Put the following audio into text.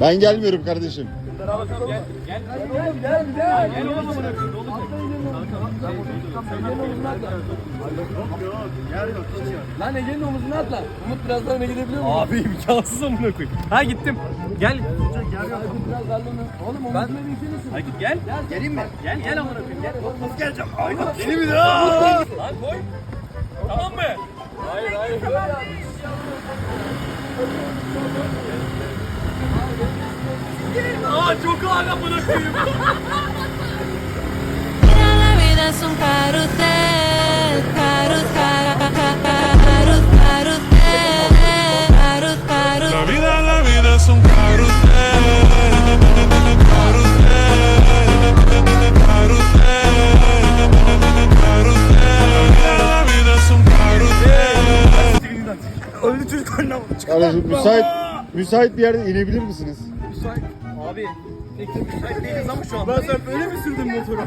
Ben gelmiyorum kardeşim. Gel gel. Gel gel gel. Gel oğlum amına koyayım. Dolu Lan Ege'nin omuzuna atla. Umut biraz daha öne gidebiliyor mu? Abi imkansız amına koyayım. Ha gittim. Gel. Biraz darla onu. Oğlum omuzuna binsin. Hadi gel. Geleyim mi? Gel gel amına koyayım. Gel. Nasıl geleceğim? Aynen. Yeni mi daha? Lan koy. Tamam mı? Hayır hayır. Aa çok ağır amına koyayım. Mira, la vida es un carrusel, carrusel, carrusel, carrusel, carrusel. La vida, la vida es un carrusel. Carrusel. Carrusel. Carrusel. La vida es un carrusel. Öldü çocuklarına. Kardeşim müsait müsait bir yerde inebilir misiniz? Abi. Pek de şu an. Ben sen böyle mi sürdün motoru?